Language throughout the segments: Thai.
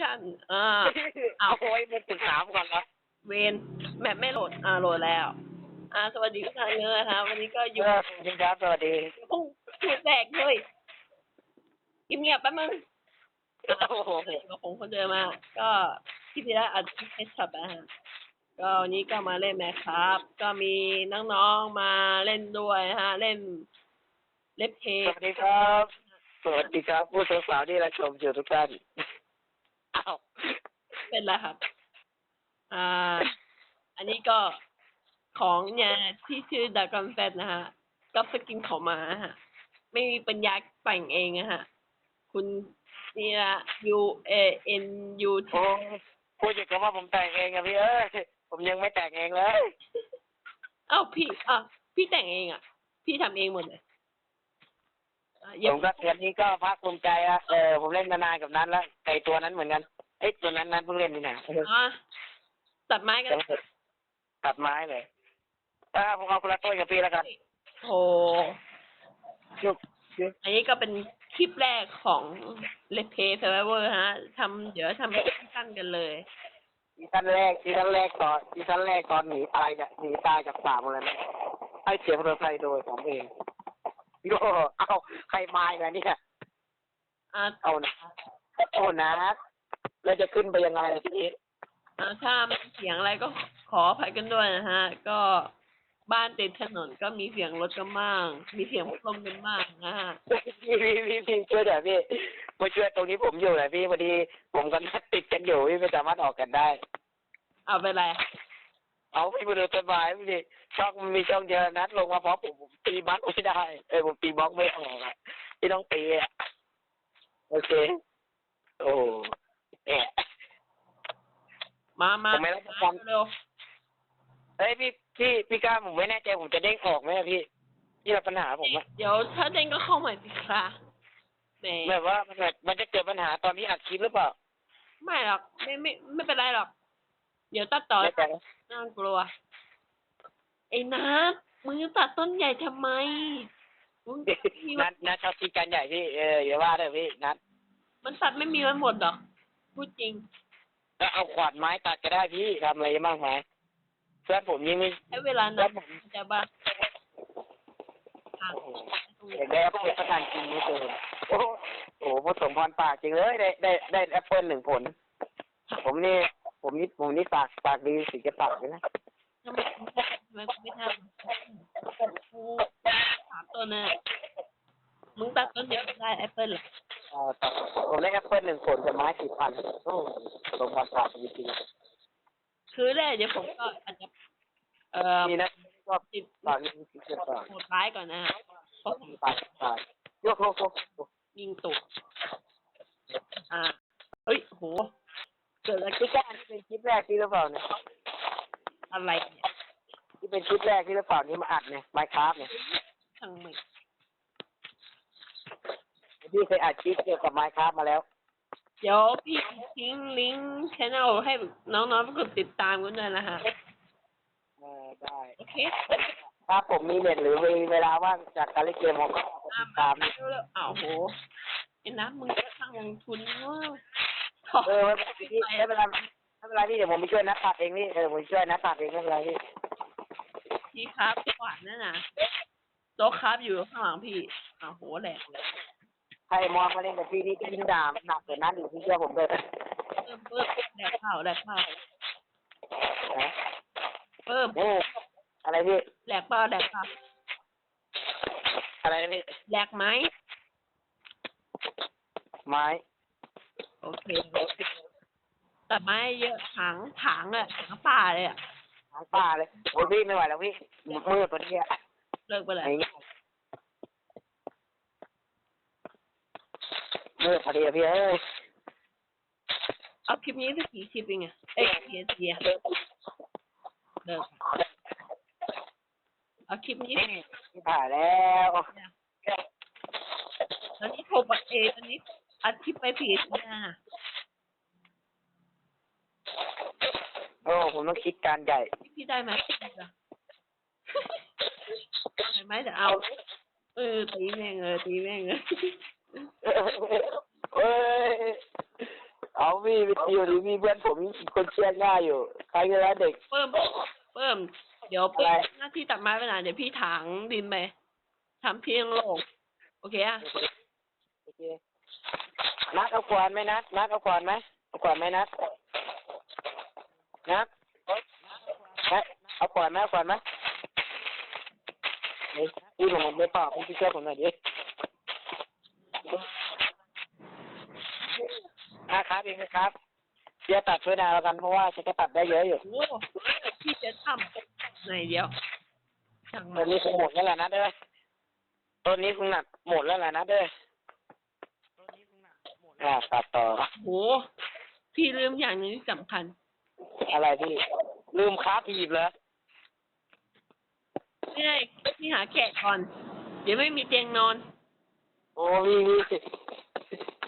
ชั่นอ่าเอาเอาไว้มันปรึกษาก่อนละเวนแมปไม่โหลดอ่าโหลดแล้ว อ่า สวัสดีทุกท่านเลยนะคะวันนี้ก็อยู่เออสวัสดีครับสวัสดีพุ่งพูดแตกเลยเงียบๆแป๊บนึงโอ้โหก็คงคนเดิมมาก็ที่ที่แล้วอัดคลิปให้ช็อตนะฮะก็วันนี้ก็มาเล่นแมคครับ ก็มีน้องๆมาเล่นด้วยฮะ เล่นเล็บเพสวัสดีครับ สวัสดีครับ ผู้สาวๆที่รับชมอยู่ทุกท่าน อ้าวเป็นไรครับอ่า อันนี้ก็ของเนี่ยที่ชื่อดากอนแฟตนะฮะ ก็ไปกินของมาฮะ ไม่มีปัญญาแต่งเองอะฮะ คุณเนี่ย U A N U T โอ้พูดอย่างกับว่าผมแต่งเองอะพี่เอ้ยผมยังไม่แต่งเองเลย เอ้าพี่อะพี่แต่งเองอะ พี่ทำเองหมดเลยอะอย่า ผมก็เดือนนี้ก็ภาคภูมิใจอะเออผมเล่นมานานกับนั้นแล้วไอตัวนั้นเหมือนกันเอ้ยตัวนั้นนั้นเพิ่งเล่นนี่นะอะตัดไม้กันตัดไม้เลยอ่าผมเอาคนละต้นกับพี่แล้วกันโอ้อันนี้ก็เป็นคลิปแรกของเลเพย์เซอร์เวอร์ฮะทำเดี๋ยวทำให้สั้นกันเลยซีซั่นแรกซีซั่นแรกตอนซีซั่นแรกตอนหนีตายจากหนีตายจากสามอะไรนะให้เสียงมอเตอร์ไซค์โดยผมเอง โยเอาใครมาอีกแล้วเนี่ยอะเอานะเอานะเราจะขึ้นไปยังไงล่ะทีนี้อะถ้ามีเสียงอะไรก็ขออภัยกันด้วยนะฮะ ก็บ้านติดถนนก็มีเสียงรถกันบ้างมีเสียงพัดลมกันบ้างนะฮะพี่พี่พี่พี่ช่วยหน่อยพี่มาช่วยตรงนี้ผมอยู่หน่อยพี่พอดีผมกับนัดติดกันอยู่พี่ไม่สามารถออกกันได้ เอาไปไร เอาพี่มาดูต้นไม้พี่ดิช่องมันมีช่องเดียวนัดลงมาเพราะผมผมตีบล็อกไม่ได้เออผมตีบล็อกไม่ออกอะพี่ต้องตีอะโอเค โอ้แอะมามาผมไม่รับประกันเร็วเฮ้ยพี่พี่พี่กล้าผมไม่แน่ใจผมจะเด้งออกไหมอะพี่นี่แหละปัญหาผมอะเดี๋ยวถ้าเด้งก็เข้าใหม่สิคะแหมแบบว่ามันแบบมันจะเกิดปัญหาตอนนี้อัดคลิปหรือเปล่า ไม่หรอกไม่ไม่ไม่เป็นไรหรอก เดี๋ยวตัดต่อไม่ใจน่ากลัว ไอ้นัทมึงจะตัดต้นใหญ่ทำไมมึงพี่นัว่าดนัดชอบคิดกันใหญ่พี่ เอออย่าว่าเลยพี่นัดมันตัดไม่มีมันหมดหรอกพูดจริง แล้วเอาขวานไม้ตัดก็ได้พี่ทำอะไรบ้างไหมเพื่อนผมยังไม่ ให้เวลาเพื่นัอนดผมจะบ้าอะโอ้โหเด็กได้ต้องเป็นประธานจริงไม่เกินโอ้โหโอ้โหผสมพรปากจริงเลยได้ได้ได้แอปเปิลหนึ่งผล ผมนี่ ผมนี่ผมนี่ปากปากดีสิจะปากเลยนะทำไมทำไมไม่ทำกูถามต้นน่ะมึงตัดต้นเดียวได้แอปเปิลเหรอเออแต่ผมได้แอปเปิลหนึ่งผลกับไม้สี่พันโอ้ผสมพรปากจริงๆคือได้เดี๋ยวผมก็อาจจะเอ่อๆนี่นะก็ติดปากนี้สิจะปากโหดร้ายก่อนนะฮะเพราะผมปากปากโยกโยกโยกโยกยิงตุกอ่าเฮ้ยโห เกิดอะไรขึ้พี่นก้านี่เป็นคลิปแรกที่หรือเปล่าเนี่ยอะไรเนี่ยที่เป็นคลิปแรกที่หรือเปล่านี่มาอัดเนี่ยไมค์ครับเนี่ยช่างไม่พี่เคยอัดคลิปเกี่ยวกับไมค์ครับมาแล้ว เดี๋ยวพี่ทิ้งลิงก์ชแนลให้น้องๆไปกดติดตามกันด้วยนะฮะเออได้โอเคถ้าผมมีเน็ตหรือมีเวลาว่างจากการเล่นเกมผมก็เอาไปตาติมดตามเร็วๆอ้าวโหไอ้น้ำมึงจะสร้างลงทุนเว้ย เออไม่เป็นไรพี่ไม่เป็นไรไม่เป็นไรพี่เดี๋ยวผมไปช่วยนักตัดเองนี่เออผมช่วยนักตัดเองไม่เป็นไรพี่พี่ครับขวานนั่นน่ะโต๊ะครับอยู่ข้างหลังพี่อ้าวโหแหลกเลยใครมองมาเล่นกับพี่นี่กินด่าหนักกว่านั้นอีกพี่เชื่อผมเลยเพิ่มเพิ่มแหลกข้าวแหลกข้าวนะเพิ่มโอ้อะไรพี่แหลกเปล่าแหลกเปล่าอะไรนะพี่แหลกไหมไม้ โอเคแต่ไม้เยอะถังถังอะถังป่าเลยอะทางป่าเลยโอ้ยพี่ไม่ไหวแล้วพี่มืดตัวนี้อะเลิกไปเลยไอ้เงี้ยมืดพอดีอะพี่เอ้ยเอาคลิปนี้สักกี่คลิปเองอะเอ้ยเสียเสียเลิกเอาคลิปนี้พี่ถ่ายแล้ว ตอนนี้ผมอัดเองตอนนี้ อัดคลิปไปผิดนะโอ้ผมต้องคิดการใหญ่ พี่ได้ไหมได้ไหมแต่เอา เออตีแม่งเลยตีแม่งเลยเอ้ยเอาพี่ไปตีอยู่ดีพี่เพื่อนผมคนเชียร์ง่ายอยู่ ใครก็แล้วเด็ก เพิ่มเพิ่ม เดี๋ยวเพิ่อะไรมหน้าที่ตัดไม้ไปไหนเดี๋ยวพี่ถางดินไปทำเพียงโลงโอเคอะโอเค นัดเอาขวานไหมนัดนัดเอาขวานไหมเอาขวานไหมนัดนัดนัดเอาขวานไหมเอาขวานไหมเฮ้ยพี่ผมไม่ตอบพี่ช่วยผมหน่อยดิอะครับเองนะครับเดี๋ยวตัดช่วยนายแล้วกันเพราะว่าฉันก็ตัดได้เยอะอยู่โอ้พี่จะทำไหนเดียวช่างตมัอนนนี้คงหมดแล้วแหละนะเด้อตอนนี้คงหนักหมดแล้วแหละนะเด้อ อ่าตัดต่อ โห พี่ลืมอย่างหนึงที่สำคัญ อะไรพี่ ลืมค้าผีบเหรอไม่ได้พี่หาแกะก่อน เดี๋ยวไม่มีเตียงนอน โอ้พี่พี่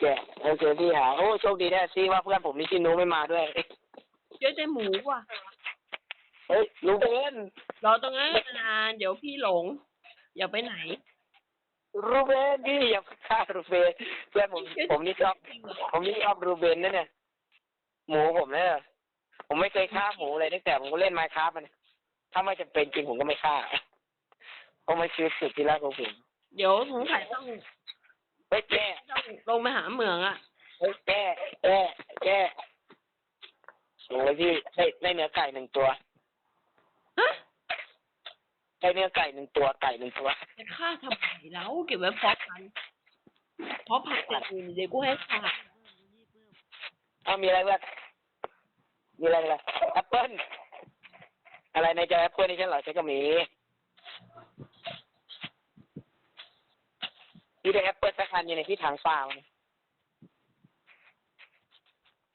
แกะโอเคพี่หาโอ้โชคดีแน่ที่ว่าเพื่อนผมนี่ชินนูไม่มาด้วย เจอแต่หมูว่ะ เฮ้ยลูเบน รอตรงนั้นนานเดี๋ยวพี่หลง อย่าไปไหน รูเบนพี่อย่าฆ่ารูเบนเพื่อนผมผมนี่ชอบจริงเหรอผมนี่ชอบรูเบนนะเนี่ยหมูผมเนี่ยผมไม่เคยฆ่าหมูเลยตั้งแต่ผมก็เล่นไมค์ครับมันถ้าไม่จำเป็นจริงผมก็ไม่ฆ่าเพราะมันคือสุดที่รักของผมเดี๋ยวสงสัยต้องเฮ้ยแก้ต้องลงไปหาเหมืองอะเฮ้ยแก้แก้แก้โอ้ยพี่ได้ได้เนื้อไก่หนึ่งตัวฮะ ได้เนื้อไก่หนึ่งตัวไก่หนึ่งตัวจะฆ่าทำไมแล้วเก็บไว้เพาะพันธุ์เพาะพันธุ์อย่างอื่นเดี๋ยวกูให้ฆ่าเอามีอะไรบ้างมีอะไรบ้างแอปเปิ้ลอะไรในใจแอปเปิ้ลนี่ฉันเหรอฉันก็มีพี่ได้แอปเปิ้ลสักอันอยู่ในที่ถังเปล่าเนี่ย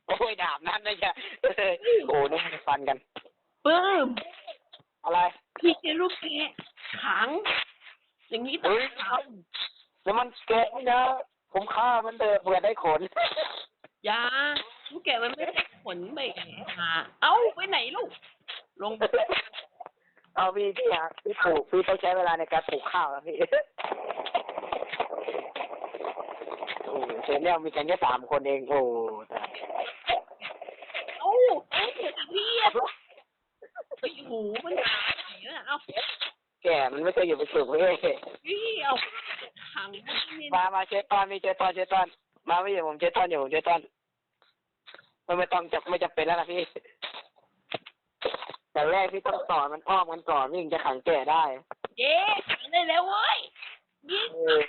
โอ้ยดาบนั่นนะจ๊ะเออโอ้นี่มันฟันกันปื้มอะไร พี่เจอลูกแกะขัง อย่างนี้ต้องเฮ้ยขังแล้วมันแกะไม่นะผมฆ่ามันเถอะเผื่อได้ขนอยาลูกแกะมันไม่ได้ขนไปหาเอ้าไปไหนลูก ลงไปเอาพี่พี่ฮะพี่ปลูกพี่ต้องใช้เวลาในการปลูกข้าวแล้วพี่โอ้เชนเนี่ยมีกันแค่สามคนเองโอ้แต่เอ้าเอ้าพี่อะไปหูมันหายไปไหน แล้วน่ะเอ้าแก่มันไม่เคยอยู่เป็นสุขเลยพี่เอาขังนี่มามาเชฟตอนมีเชฟตอนเชฟตอน มาไม่อยู่ผมเชฟตอนอยู่ผมเชฟตอนมันไม่ต้องจะไม่จำเป็นแล้วนะพี่แต่แรกพี่ต้องสอนมันอ้อมกันก่อนพี่ถึงจะขังแก่ได้เจ๊ขังได้แล้วเว้ยยิงเออ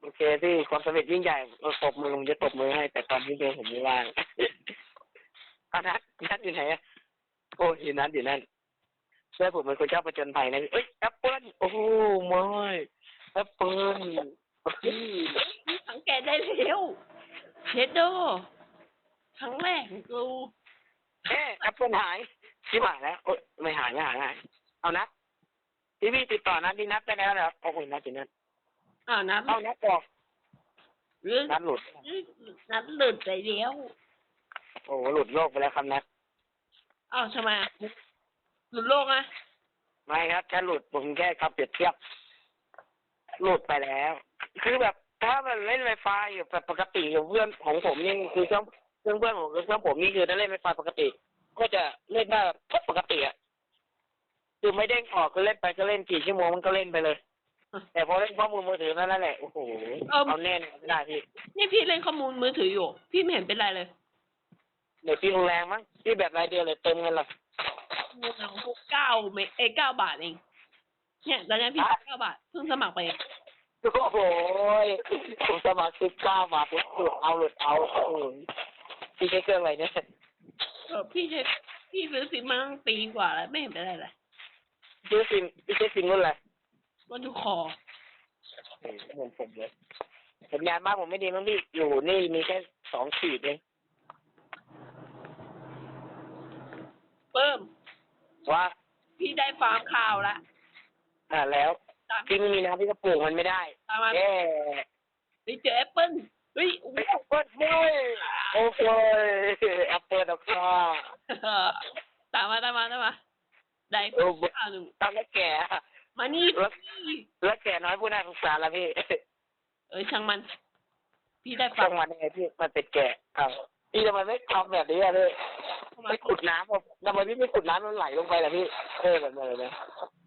โอเคพี่ความสำเร็จยิ่งใหญ่เราตบมือผมจะตบมือให้ แต่ตอนนี้เดียวผมไม่ว่างอานัทนัทอยู่ไหนอะโอ้ยอยู่นั่นอยู่นั่น เพื่อนผมเป็นคนชอบประจนภัยนะเอ้ยแอปเปิ้ลโอ้โหไม่แอปเปิ้ลโอ้ยขังแกได้แล้วเชดโดครั้งแรกของกูแค่แอปเปิ้ลหายที่หายแล้วโอ้ยไม่หายไม่หายไม่หายเอานัทพี่พี่ติดต่อนัทที่นัทได้แล้วนะครับโอ้โหนัทอยู่นั่นอ้าวนัดเอานัทบอกหรือนัทหลุดนัดหลุดไปแล้วโอ้โหหลุดโลกไปแล้วครับนัทอ้าวทำไมอะ หลุดโลกอะไม่ครับแค่หลุดผมแค่ขับเปรียบเทียบ หลุดไปแล้ว คือแบบถ้ามันเล่นไวไฟอยู่แบบปกติกับเพื่อนของผมนี่คือเครื่องเครื่องเพื่อนผมกับเครื่องผมนี่คือถ้าเล่นไวไฟปกติ ก็จะเล่นได้แบบปกติอะคือไม่เด้งออกก็เล่นไปก็เล่นกี่ชั่วโมงมันก็เล่นไปเลย แต่พอเล่นข้อมูลมือถือนั่นแหละโอ้โหเอาแน่นไม่ได้พี่นี่พี่เล่นข้อมูลมือถืออยู่ พี่ไม่เห็นเป็นไรเลยเดี๋ยวพี่ลงแรงมั้งพี่แบบรายเดียวเลยเติมเงิน หรอเก้าเมเอยเก้าบาทเอง เนี่ยตอนนี้พี่อะเก้าบาทเพิ่งสมัครไปเองโอ้โหผมสมัครสิบเก้าบาทปุ๊บหลุดเอาหลุดเอาโอ้โหพี่ใช้เครื่องอะไรเนี่ยเออพี่ใช้พี่ซื้อซิมมาตั้งปีกว่าแล้วไม่เห็นเป็นไรเลยชื่อซิมพี่ใช้ซิมรุ่นอะไรวันทุกคอเหมือนผมเลยสัญญาณบ้านผมไม่ดีมั้งพี่อยู่นี่มีแค่สองขีดเองเพิ่ม ว่า พี่ได้ฟาร์มข้าวละอ่าแล้วตามพี่ไม่มีน้ำพี่ก็ปลูกมันไม่ได้ตามมาเอ๊ไปเจอแอปเปิ้ลเฮ้ยโอ้โหแอปเปิลไม่โอ้โหแอปเปิลเอาค่าตามมาตามมาตามมาได้โอ้โหข้าวหนึ่งตอนแล้วแก่อะมานี่แล้วพี่แล้วแก่น้อยผู้น่าสงสารละพี่ เอ้ยช่างมัน พี่ได้ฟาช่าร์งมมันยังไงพี่มันเป็นแก่เอา พี่ทำไมไม่ทำแบบนี้อะพี่เข้ามาไม่ขุดน้ำอะทำไมพี่ไม่ขุดน้ำมันไหลลงไปล่ะพี่เออแบบนั้นเลย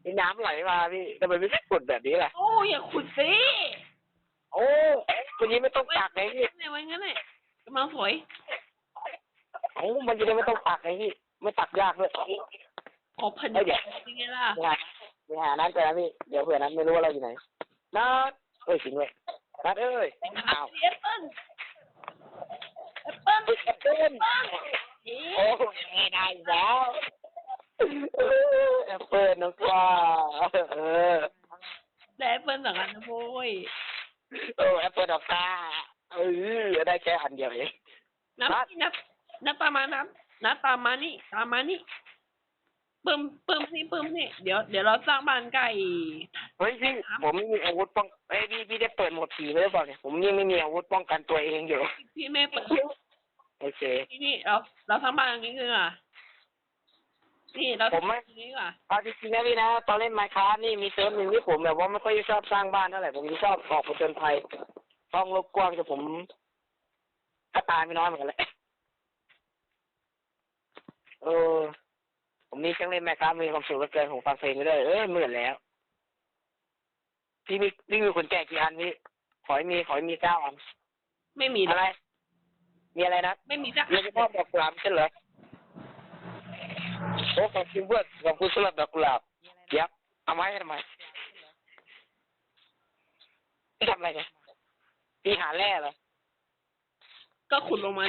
มีน้ำไหลมาพี่ทำไมพี่ไม่ขุดแบบนี้ล่ะโอ้อย่าขุดสิโอ้วันนี้ไม่ต้องตักไงพี่ไงไว้งั้นเลยกำลังสวยโอ้มันจะได้ไม่ต้องตักไงพี่ไม่ตักยากด้วยขอพันเอ้ยเดี๋ยวยังไงล่ะไปหาไปหานัดกันนะพี่เดี๋ยวเผื่อนัดไม่รู้ว่าเราอยู่ไหนนัดเอ้ยจริงเลยนัดเอ้ยอ้าวแอป เปิ้ลแอปเปิ้ลเอ้ยแอปเปิ้ลเอ๊ะโอ้ไม่ได้อีกแล้วเออแอปเปิ้ลน้องกว่าเออได้แอปเปิ้ลสองอันนะโว้ยโอ้แอปเปิ้ลดอกตาเออได้แค่อันเดียวเองนับนับนี่นับนับตามมานับนับตามมานี่ตามมานี่ ปึ้มปึ้มนี่ปึ้มนี่เดี๋ยวเดี๋ยวเราสร้างบ้านใกล้เฮ้ยพี่ผมไม่มีอาวุธป้องเอ้ยพี่พี่ได้เปิดโหมดผีไว้หรือเปล่าเนี่ยผมยังไม่มีอาวุธป้องกันตัวเองอยู่พี่ไม่เปิดโอเคนี่นี่เราเราสร้างบ้านอย่างนี้ดีกว่านี่เราผมไม่ทำอย่างนี้ดีกว่าเอาจริงๆนะพี่นะตอนเล่นไมค์คราฟนี่มีเซิร์ฟหนึ่งที่ผมแบบว่าไม่ค่อยชอบสร้างบ้านเท่าไหร่ผมชอบออกผจญภัยห้องรบกว้างแต่ผมก็ตายไม่น้อยเหมือนกันแหละเออ ผมนี่ช่างเล่นไมค์คราฟมีความสุขเหลือเกินผมฟังเพลงไปด้วยเอ้ยเหมือนแล้ว พี่มีพี่มีคนแจกกี่อันพี่ขอให้มีขอให้มีเก้าอันไม่มีอะไร มีอะไรนะไม่มีสักมีเฉพาะดอกกุหลาบใช่เหรอโอ้ขอบคุณเพื่อนขอบคุณสำหรับดอกกุหลาบยับเอาไม้ทำไมพี่ทำอะไรเนี่ยพี่หาแร่เหรอก็ขุดลงมา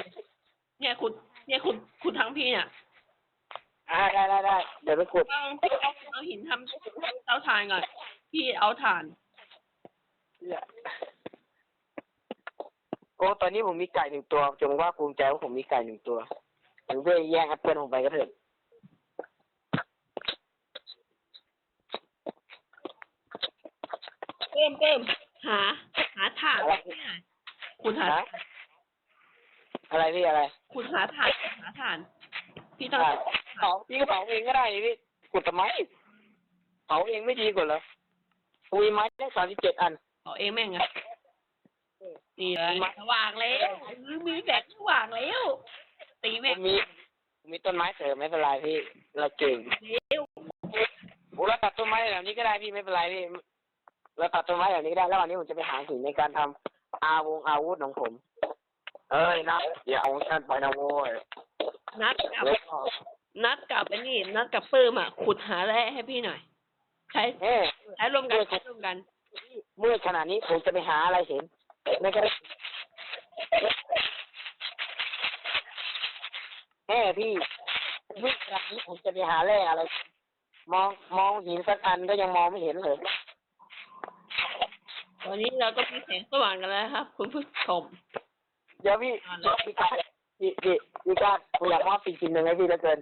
เนี่ยขุดเนี่ยขุดขุดทั้งพี่เนี่ย อ่าได้ได้ได้เดี๋ยวไปขุดต้องเอาเอาหินทำเตาถ่านก่อนพี่เอาถ่านโอ้ตอนนี้ผมมีไก่หนึ่งตัวจงว่าภูมิใจว่าผมมีไก่หนึ่งตัวถึงเพื่อแย่งแอปเปิลผมไปก็เถอะเพิ่มเพิ่มหา หาถ่านเนี่ยขุดหาฮะอะไรพี่อะไรขุดหาถ่านหาถ่าน พี่ต้องอ่า เผาพี่ก็เผาเองก็ได้นี่พี่ขุดทำไมเผาเองไม่ดีกว่าเหรอมีไม้ได้สามสิบเจ็ดอันเอาเองแม่งอะนี่เลยสว่างแล้วมีแสงสว่างแล้ว ตีผแม่งมมีผมมีต้นไม้เสริมไม่เป็นไรพี่ เราเก่งเร็วโอ้เราตัดต้นไม้แบบนี้ก็ได้พี่ไม่เป็นไรพี่เราตัดต้นไม้แบบนี้ได้แล้ววันนี้ผมจะไปหาหินในการทำอาวงอาวุธของผม เอ้ยนะอย่าเอาฉันไปนะโว้ยนัดกับแล้วก็ นัดกับไอ้นี่ นัดกับปื้มอะ ขุดหาแร่ให้พี่หน่อย ใช้เอ้ยใช้ร่วมกันใช้ร่วมกันเมื่อขนาดนี้ผมจะไปหาอะไรเห็นไม่ก็ได้แม่พี่เมื่อขนาดนี้ผมจะไปหาแร่อะไร มองมองหินสักอันก็ยังมองไม่เห็นเลย ตอนนี้เราก็มีแสงสว่างกันแล้วครับ คุณผู้ชม เดี๋ยวพี่อ่าแล้วพี่การพี่พี่พี่การผมอยากมอบสิ่งสิ่งหนึ่งให้พี่เหลือเกิน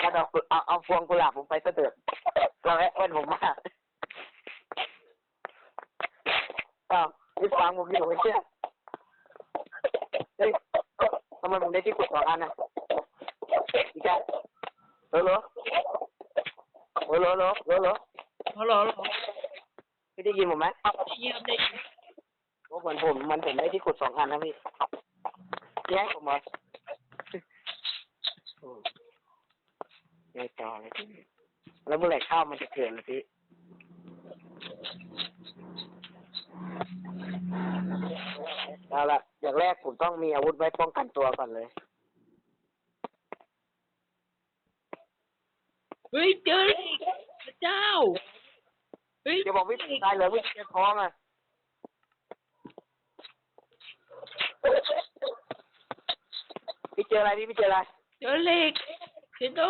เอาดอกเอาเอาพวงกุหลาบผมไปซะเถิดเราแอปเปิลผมมากอ้าวพี่ฟังผมอยู่ไม่เชื่อเฮ้ยทำไมผมได้ที่ขุดสองอันนะพี่การโหลโหลโหลโหลโหลโหลโหลฮัลโหลฮัลโหลพี่ได้ยินผมไหมได้ยินได้ยินโอ้เหมือนผมมันผมได้ที่ขุดสองอันนะพี่พี่ให้ผมเหรอ โอ้ไงต่อเลยพี่แล้วเมื่อไหร่ข้าวมันจะเกิดล่ะพี่เอาละอย่างแรกผมต้องมีอาวุธไว้ป้องกันตัวก่อนเลย เฮ้ยเจออีกพระเจ้า เฮ้ยจะบอกวิธีตายเหรอวิธีท้องอะพี่เจออะไรพี่พี่เจออะไร เจอเหล็กเจโด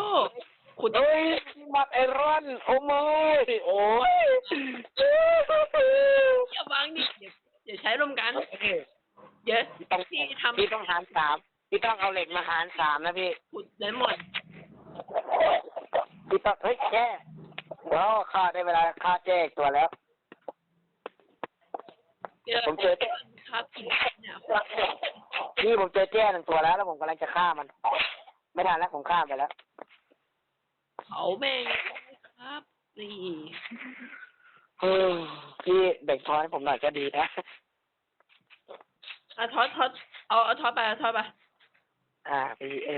ขุดเฮ้ยพี่มัดไอรอนโอ้มยโอ้ยอย่าวางดิเดี๋ยวเดี๋ยวใช้ร่วมกันเดี๋ยวพี่ต้องพี่ทำพี่ต้องหารสามพี่ต้องเอาเหล็กมาหารสามนะพี่ขุดไดมอนด์พี่ต้องเฮ้ยแจ้เดี๋ยวข้าได้เวลาฆ่าแจ้อีกตัวแล้วเจอผมเจอครับกินเนี่ยนี่ผมเจอแจ้หนึ่งตัวแล้ว แล้วผมกำลังจะฆ่ามัน ไม่ทันแล้วผมฆ่าไปแล้วเผาแม่งครับ นี่เออพี่แบ่งช้อนให้ผมหน่อยก็ดีนะ อะทอดทอดเอาเอาทอดไปเอาทอดไปอ่าพี่เอ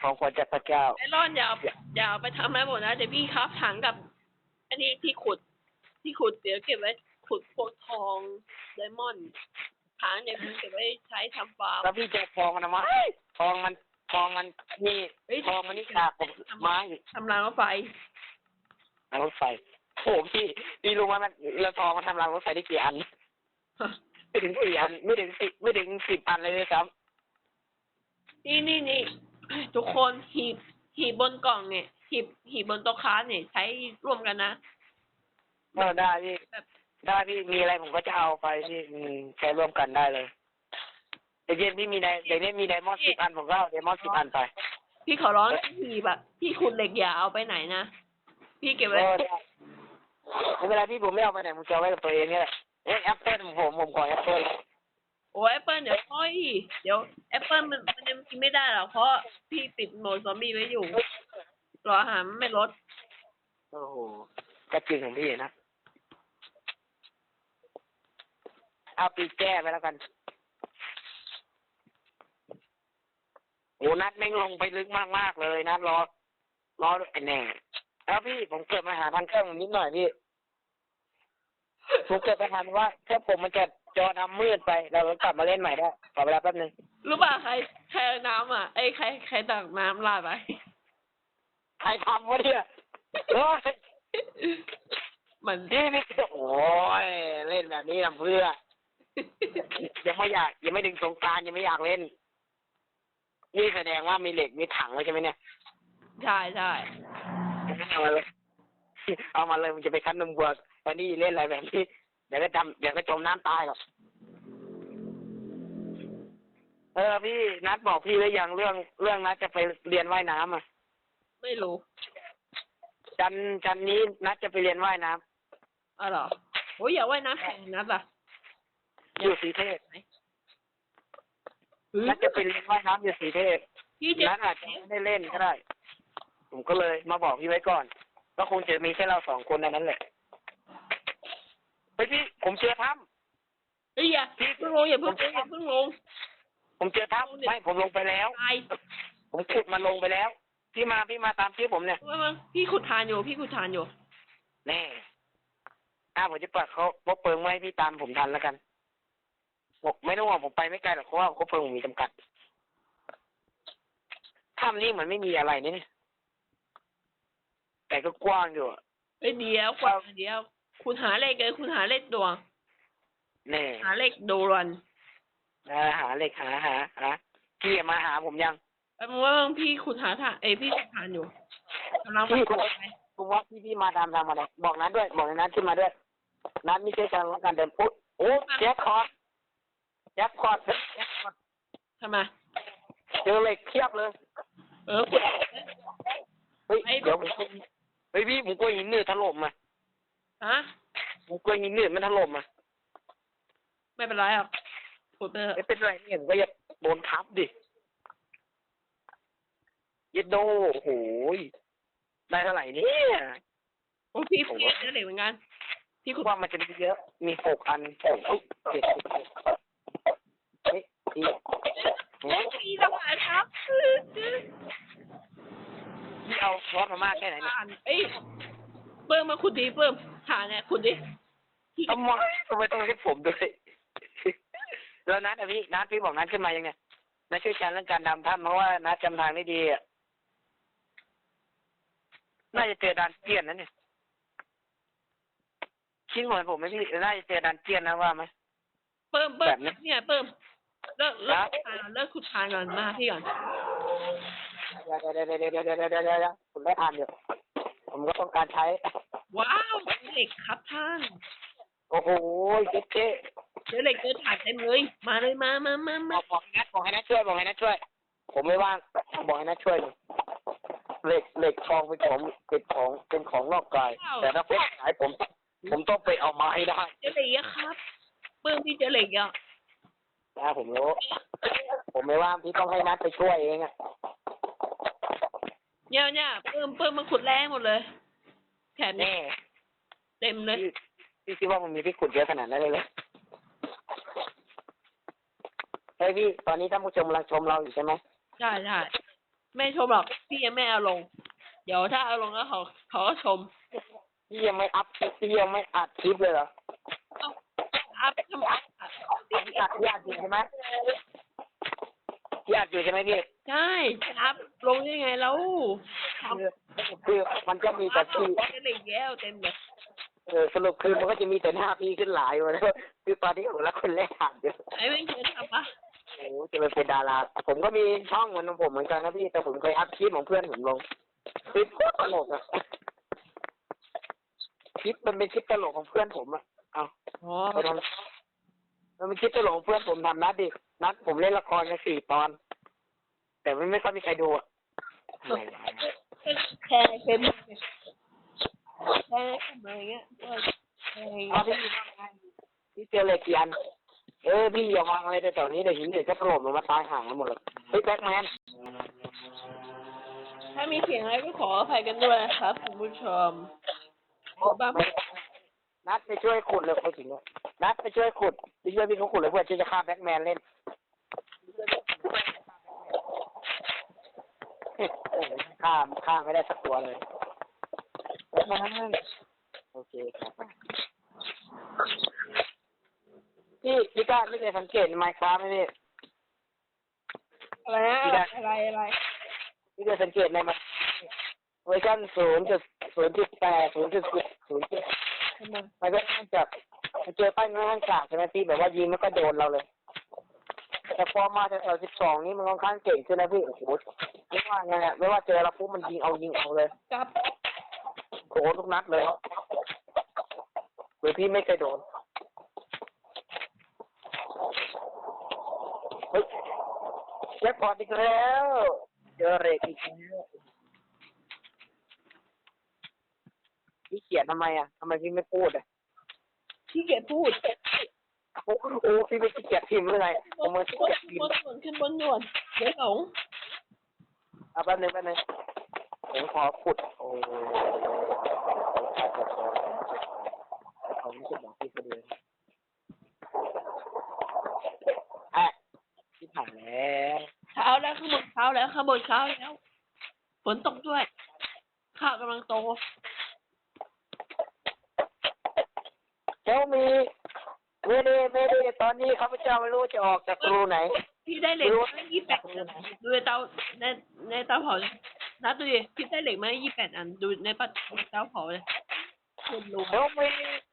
ของขวัญจากพระเจ้า ไอรอนอย่าเอาอย่าเอาไปทำอะไรหมดนะเดี๋ยวพี่ครับถังกับ อันนี้ที่ขุด ที่ขุดเดี๋ยวเก็บไว้ขุดพวกทองไดมอนด์ถังเดี๋ยวพี่เก็บไว้ใช้ทำฟาร์ม แล้วพี่จะทองมันทำไมทองมัน ทองมันนี่เฮ้ย ทองมันนี่จากผมไม้ทำรางรถไฟรางรถไฟโอ้โหพี่พี่รู้ไหมมันแล้วทองมันทำรางรถไฟได้กี่อันไม่ถึงสี่อันไม่ถึงสิบไม่ถึงสิบอันเลยเลยครับนี่นี่นี่ทุกคนหีบหีบบนกล่องเนี่ย หีบหีบบนโต๊ะค้าเนี่ย ใช้ร่วมกันนะ เออได้พี่แบบได้พี่มีอะไรผมก็จะเอาไปพี่อืมใช้ร่วมกันได้เลย เดี๋ยวเย็นพี่มีไดเดี๋ยวนี้มีไดมอนด์สิบอันผมก็เอาไดมอนด์สิบอันไป พี่ขอร้องหีบอะพี่ขุดเหล็กอย่าเอาไปไหนนะ พี่เก็บเอไว้อได้ ไม่เป็นไรพี่ผมไม่เอาไปไหนผมจะเอาไว้กับตัวเองเนี่ยแหละเอ๊ะแอปเปิลผมผมขอแอปเปิลโอ้แอปเปิลเดี๋ยวค่อยเดี๋ยวแอปเปิลมันมันยังกินไม่ได้หรอกเพราะพี่ปิดโหมดซอมบี้ไว้อยู่ รออาหารมันไม่ลดโอ้โหก็จริงของพี่นะเอาปีแก้ไปแล้วกัน โอ้นัดแม่งลงไปลึกมากๆเลยนัดรอรอไอ้แน่แล้วพี่ผมเกิดมาหาทางเครื่องนิดหน่อยพี่ผมเกิดไปทันว่าถ้าผมมันจะจอดำมืดไปเราก็กลับมาเล่นใหม่ได้ขอเวลาแป๊บนึงรู้ป่ะใครใครเอาน้ำอะไอ้ยใครใครตักน้ำราดไปใครทำวะเนี่ยเฮ้ยมันนี่นี่โอ้ยเล่นแบบนี้ทำเพื่อยังไม่อยากยังไม่ดึงสงกรารยังไม่อยากเล่น นี่แสดงว่ามีเหล็กมีถังแล้วใช่ไหมเนี่ยใช่ใช่เอามาเลยเอามาเลยมันจะไปคั้นนมวัวตอนนี้เล่นอะไรแบบนี้เดี๋ยวก็จำเดี๋ยวก็จมน้ำตายหรอกเออพี่นัดบอกพี่หรือยังเรื่องเรื่องนัดจะไปเรียนว่ายน้ำอะ ไม่รู้ จันจันนี้นัดจะไปเรียนว่ายน้ำอ๋อเหรอโอ้ยอย่าว่ายน้ำแข่งนะป่ะอยู่สีเทพเฮ้ย นัดจะไปเรียนว่ายน้ำอยู่สีเทพพี่จะนัดอาจจะไม่ได้เล่นก็ได้ ผมก็เลยมาบอกพี่ไว้ก่อนก็คงจะมีแค่เราสองคนในนั้นแหละเฮ้ยพี่ผมเจอถ้เฮ้ยอย่าเพิ่งลงอย่าเพิ่งลงอย่าเพิ่งลงำผมเจอถ้ำไม่ผมลงไปแล้ว ตายผมขุดมันลงไปแล้ว พี่มาพี่มาตามชื่อผมเนี่ยว่ามันพี่ขุดทานอยู่ พี่ขุดทานอยู่ แน่อ่าผมจะเปิดเขาพกเปิงไว้ให้พี่ตามผมทันแล้วกัน ผมไม่ต้องห่วงผมไปไม่ไกลหรอกเพราะว่าเขาเปิงผมมีจำกัดถ้ำนี้เหมือนไม่มีอะไรนี่เนี่ยแต่ก็กว้างอยู่อะเอ้ยเดี๋ยวกว่าเดี๋ยว คุณหาเลขเลยคุณหาเลขดวง แน่หาเลขดูรันอ่าหาเหล็กหาหาหาพี่มาหาผมยัง แป๊บนึงว่าพี่ขุดหาทานเอ้ยพี่ขุดทานอยู่กำลังไปพี่ขุดขุดไปผมว่าพี่พี่มาตามทางมาเลยบอกนั้นด้วย บอกในนั้นขึ้นมาด้วย นั้นไม่ใช่การการเดินปุ๊บโอ้แจ็คคอร์ด แจ็คคอร์ดแจ็คคอร์ดทำไมเจอเหล็กเพียบเลย เออขุดเฮ้ยไอ้เดี๋ยวผมกลัวเฮ้ยพี่ผมกลัวหินหนืดถล่มอะฮะผมกลัวหินหนืดมันถล่มอะไม่เป็นไรหรอกขุดไปเถอะไม่เป็นไรเนี่ยผมก็อย่าโดนทับดิเย็ดโดโอ้โหยได้เท่าไหร่เนี่ยโอ้พี่พี่เจอเหล็กเหมือนกัน พี่คิขุดดว่ามันจะมีเยอะ มีหกอันหกอุ๊ยเจ็ดเฮ้ยอี พี่ทำไมครับพี่เอาซอสมาม่าแค่ไหนเนี่ยอ่านเอ้ยเพิ่มมาขุดดีเพิ่มหาเนี่ยขุดดิทำไมทำไมต้องให้ผมด้วยแล้วนัดอะพี่นัดพี่บอกนัดขึ้นมายังไงนัดช่วยกันเรื่องการดำถ้ำเพราะว่านัดจำทางได้ดีอะน่าจะเจอดานเจียนนั่นเนี่ยคิดเหมือนผมไหมพี่น่าจะเจอดานเจียนนะว่าไหมเพิ่มเพิ่แบมบนี้เนี่ยเพิ่ม เลิกเลิกคุยเลิกคุยก่อนมาที่ก่อนเดี๋ยวเดี๋ยวเดี๋ยวเดี๋ยวเดี๋ยวเดี๋ยวผมได้ทานอยู่ ผมก็ต้องการใช้ ว้าวเหล็กครับท่าน โอ้โหเจ๊เจ๊เจเหล็กเจอถ่านเต็มเลย มาเลยมามามามาบอกให้นัดบอกให้นัดช่วยบอกให้นัดช่วย ผมไม่ว่างบอกให้นัดช่วยเหล็กเหล็กทองเป็นของเป็นของเป็นของนอกกาย แต่ถ้าเป็นขายผม ผมต้องไปเอามาให้ได้เจ๊เหล็กครับเพิ่มพี่เจ๊เหล็กอะ นะผมรู้ ผมไม่ว่างพี่ต้องให้นัดไปช่วยเองอะเนี่ยเนี่ยเพิ่มเพิ่มมาขุดแรงหมดเลย แถมแน่เต็มเลยพี่พี่คิดว่ามันมีพี่ขุดเยอะขนาดนั้นเลยเลยเอฮ้ยพี่ ตอนนี้ท่านผู้ชมกำลังชมเราอยู่ใช่ไหมใช่ใช่ไม่ชมหรอกพี่ยังไม่เอาลง เดี๋ยวถ้าเอาลงแล้วเขาเขาก็ชมพี่ยังไม่อัพคลิปพี่ยังไม่อัดคลิปเลยเหรอ อัพทำไม อัพอัดอัดพี่อัดอยู่ใช่ไหมพี่อัดอยู่ใช่ไหมพี่ใช่อัพลงยังไงแล้วทำคือคือมันจะมีแต่อัพลพี่งอะไรแก้วเต็มเลยเออสรุปคือมันก็จะมีแต่หน้าพี่ขึ้นหลายวันแล้วคือตอนนี้ผมแล้วคนแรกอ่านอยู่ไอ้ไม่เคยทำปะโอ้โหจะไปเป็นดารา ผมก็มีช่องเหมือนของผมเหมือนกันนะพี่แต่ผมเคยอัพคลิปของเพื่อนผมลงคลิปโคตรตลกอะคลิปมันเป็นคลิปตลกของเพื่อนผมอะเอาอ๋อไปทำ มันเป็นคลิปตลกของเพื่อนผมทำนัดดินัดผมเล่นละครกันสี่ตอน แต่ไม่ไม่ค่อยมีใครดูอะอะไรวะแชร์ในเฟซบุ๊กเนี่ยแชร์ในกลุ่มอะไรเงี้ยก็แชร์เอาพี่พี่เจอเหล็กกี่อันเออพี่อย่าวางอะไรแถวๆนี้เดี๋ยวหินเดี๋ยวจะถล่มลงมาตายห่างกันหมดเลยเฮ้ยแบ็คแมนถ้ามีเสียงอะไรก็ขออภัยกันด้วยนะครับคุณผู้ชมบ้า นัดไปช่วยขุดเลยไปถึงเลยนัดไปช่วยขุดไปช่วยพี่เขาขุดเลยเพื่อที่จะฆ่าแบ็คแมนเล่นโอ้โหฆ่าฆ่าไม่ได้สักตัวเลยแบ็คแมนโอเคครับพี่พี่ก้าไม่เคยสังเกตไมค์ครับไหมพี่อะไรนะอะไรอะไรพี่เคยสังเกตในมันเวอร์ชันศูนย์จุดศูนย์จุดแปดศูนย์จุดสิบศูนย์จุดทำไมมันก็ต้องจากมันเจอป้ายข้างกากใช่ไหมพี่แบบว่ายิงมันก็โดนเราเลย แต่พอมาแถวสิบสองนี้มันค่อนข้างเก่งขึ้นนะพี่โอ้โหไม่ว่าไงอะไม่ว่าเจอเราปุ๊บมันยิงเอายิงเอาเลยกับโดนทุกนัดเลยหรือพี่ไม่เคยโดนเฮ้ยแจ็คพอตอีกแล้ว เจอเรกอีกแล้ว พี่เขียนทำไมอะทำไมพี่ไม่พูดอะที่เกียจพูดโอ้โหพี่ไม่ขี้เกียจพิมพ์เลยผมมาขี้บนเกียจพิมบพ์นส่วนขึ้นบนด่วนเดี๋ยวหลงเอาแป๊บนึงแป๊บนึงผมขอขุดโอ้เขาไม่ใช่บอกพี่ก็ดีอะที่ผ่านแล้วเช้าแล้วข้างบนเช้าแล้วข้างบนเช้าแล้วฝนตกด้วยข้าวกำลังโต เจ้ามีเมเดเมเดตอนนี้ข้าพเจ้าไม่รู้จะออกจากรูไหน พี่ได้เหล็กมายี่แปดอันดูในเตาในในเตาเผาเลยนับดูดิพี่ได้เหล็กมายี่แปดอันดูในปัดเตาเผาเลยคนรู้เจ้ามี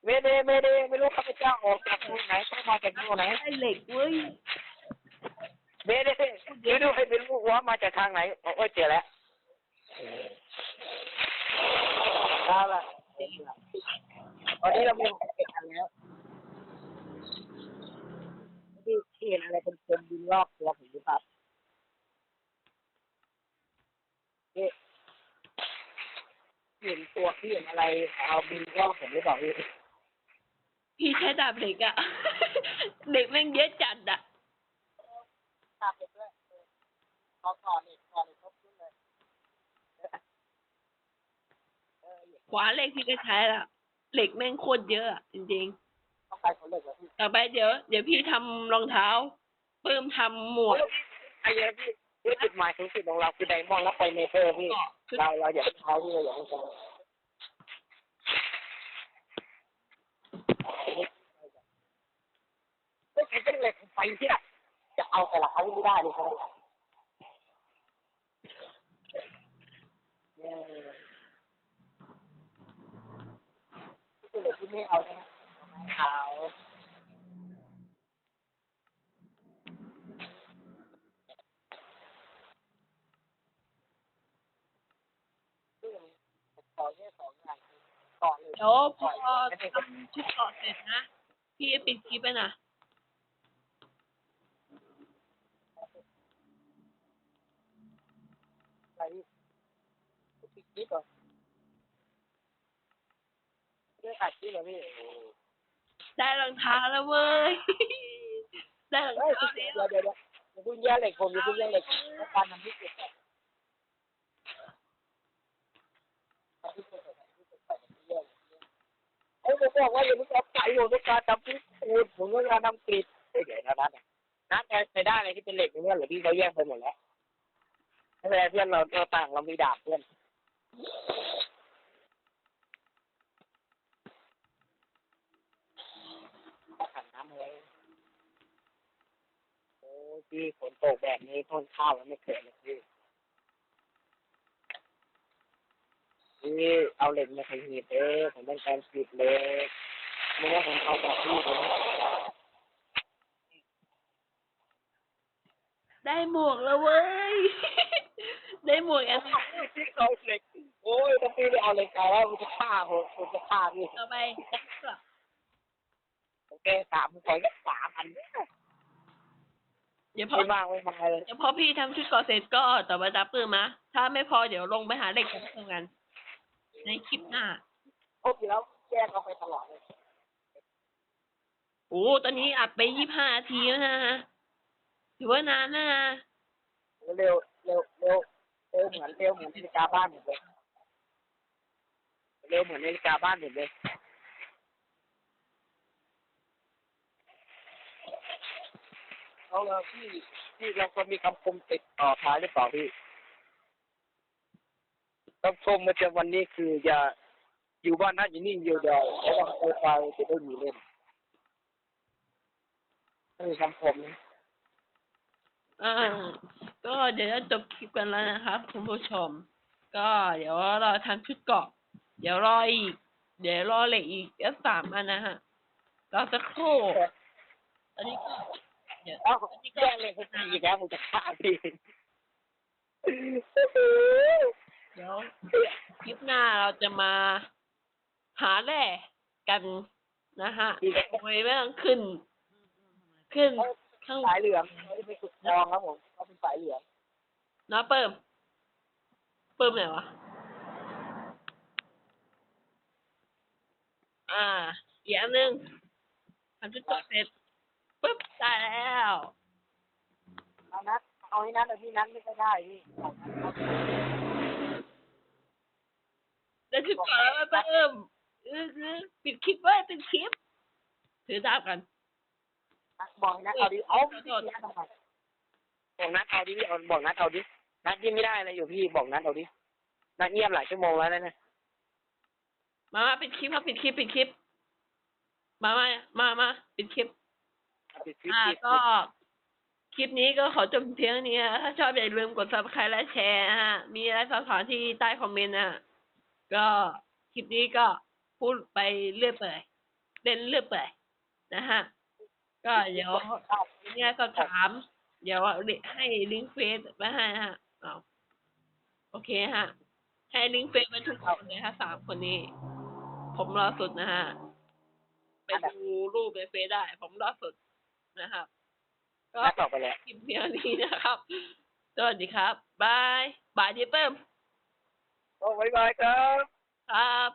เมเดเมเดไม่รู้ข้าพเจ้าออกจากรูไหนเข้ามาจากรูไหนได้เหล็กเว้ยเมเดเดี๋ยวดูให้เป็นรู้ว่ามาจากทางไหนโอ้ยเจอแล้วเอาละตอนนี้เรามีหกสิบเอ็ดอันแล้วที่ที่ เห็นอะไรเป็นคนบินรอบตัวผมหรือเปล่าที่เห็นตัวที่เห็นอะไรเอาบินรอบผมหรือเปล่าพี่พี่ใช้ดาบเหล็กอะเหล็กแม่งเยอะจัดอะตามไปด้วยขอก่อนอีกก่อนอีกครบชุดเลยขวาเหล็กพี่ก็ใช้ละเหล็กแม่งโคตรเยอะอะจริงต้ องไปคนเล็กแล้วพี่ๆต่อไปเดี๋ยว เดี๋ยวพี่ทำรองเท้าเพิ่มทำหมวกไอ้เนี้ยพี่ที่จุดหมายสูงสุดของเราคือไดมอนด์แล้วไปเนเธอร์พี่ เกาะชุดเราเราอย่าเพิ่งเท้าพี่เราอย่าเพิ่งเท้าไม่ใช่เป็นเหล็กไฟที่อะจะเอาแต่ละครั้งไม่ได้เลยครับเออเป็นเหล็กที่ไม่เอาใช่ไหม เอาต่อเดี๋ยวพอทำชุดเกาะเสร็จนะ พี่ปิดคลิปไปนะอะไรพี่ปิดคลิปเหรอเรื่องอัดคลิปเหรอพี่ ได้รองเท้าแล้วเว้ย ได้รองเท้าเดี๋แล้ยวเดี๋ยวเดี๋ยวอย่าเพิ่งแย่เหล็กผมอย่าเพิ่งแย่เหล็กต้องการทำที่สุดเฮ้ยผมบอกว่าอย่าเพิ่งเอาไปผมต้องการทำที่สุดผมต้องการทำกรีดเฮ้เดี๋ยวนะนะนัดใช้ได้อะไรที่เป็นเหล็กเนี่ยหรือพี่เขาแยกไปหมดแล้วไม่เป็นไรเพื่อนเราเราต่างเรามีดาบเพื่อนน้ำเลยโอ้ย พี่ฝนตกแบบนี้ต้นข้าวมันไม่เกิดเลยพี่นี่เอาเหล็กมาใส่หีบเออผมต้องการหีบเหล็กไม่งั้นผมเอาแบบพี่ผมได้หมวกแล้วเว้ย ได้หมวกอันนี้พี่เขาเหล็กโอ้ยถ้าพี่ไม่เอาเหล็กไปแล้วมันจะฆ่าผมผมจะฆ่าพี่ต่อไปโอเคสามคนก็สามอันเดี๋ยวพอไม่มากไม่มากเลยเดี๋ยวพอพี่ทำชุดเก่อเสร็จก็ต่อมาจับปืนมาถ้าไม่พอเดี๋ยวลงไปหาเหล็กกันทำกันในคลิปหน้าครบอยู่แล้วแยกเอาไปตลอดเลยโอ้ตอนนี้อัดไปยี่ห้านาทีแล้วนะถือว่านานนะเร็วเร็วเร็วเร็วเหมือนเร็วเหมือนนาฬิกาบ้านผมเลยเร็วเหมือนนาฬิกาบ้านผมเลย เอาละพี่พี่เราควรมีคำคมติดต่อท้ายหรือเปล่าพี่คำคมมาจากวันนี้คืออย่าอยู่บ้านนะอยู่นิ่งอยู่เดียวระวังโคไฟจะได้มีเล่นนี่คือคำคมนะอ่าก็เดี๋ยวจะจบคลิปกันแล้วนะครับคุณผู้ชม ก็เดี๋ยวเราทำชุดเกาะ เดี๋ยวรออีก เดี๋ยวรอเหล็กอีกแล้วสามอันนะฮะรอสักครู่อันนี้ก็ เดี๋ยวเอ้าแย่เลยคุณอีกแล้วผมจะฆ่าพี่เดี๋ยวคลิปหน้าเราจะมาหาแร่กันนะฮะโดยไม่ต้องขึ้น ขึ้นข้างสายเหลืองเขาจะไปขุดทองครับผมเขาเป็นสายเหลืองเนาะเปิมเปิมไหนวะอ่าอีกอันหนึ่งทำชุดเกาะเสร็จ ปุ๊บได้แล้วเอานัดเอาให้นัดเอาที่นัดไม่ก็ได้พี่ได้ชุดเกาะแล้วเปิมเออเออปิดคลิปไว้ปิดคลิป ถือดาบกันบอกให้นัดเอาดิเอาพี่นัดทำไมบอกนัดเอาดิพี่เอาบอกนัดเอาดินัดยิ่งไม่ได้อะไรอยู่พี่บอกนัดเอาดินัดเงียบหลายชั่วโมงแล้วนะเนี่ยมามาปิดคลิปครับปิดคลิปปิดคลิป มามามามาปิดคลิปเอาปิดคลิปอ่าปิดก็คลิปนี้ก็ขอจบเพียงเท่านี้นะถ้าชอบอย่าลืมกด subscribe และแชร์นะฮะ มีอะไรสอบถามที่ใต้คอมเมนต์นะฮะก็คลิปนี้ก็พูดไปเรื่อยเปื่อยเล่นเรื่อยเปื่อยนะฮะ ก็เดี๋ยวเนี่ยก็ถาม เดี๋ยวให้ลิงก์เฟซไว้ให้นะฮะเอาโอเคฮะ ให้ลิงก์เฟซไว้ทุกคนเลยฮะสามคนนี้ ผมรอสุดนะฮะ ไปดูรูปในเฟซได้ ผมรอสุด นะครับ ก็นัดต่อไปแล้วคลิปเพียงนี้นะครับ สวัสดีครับบายบายดีเปิ้มโอ้บ๊ายบายครับ ครับ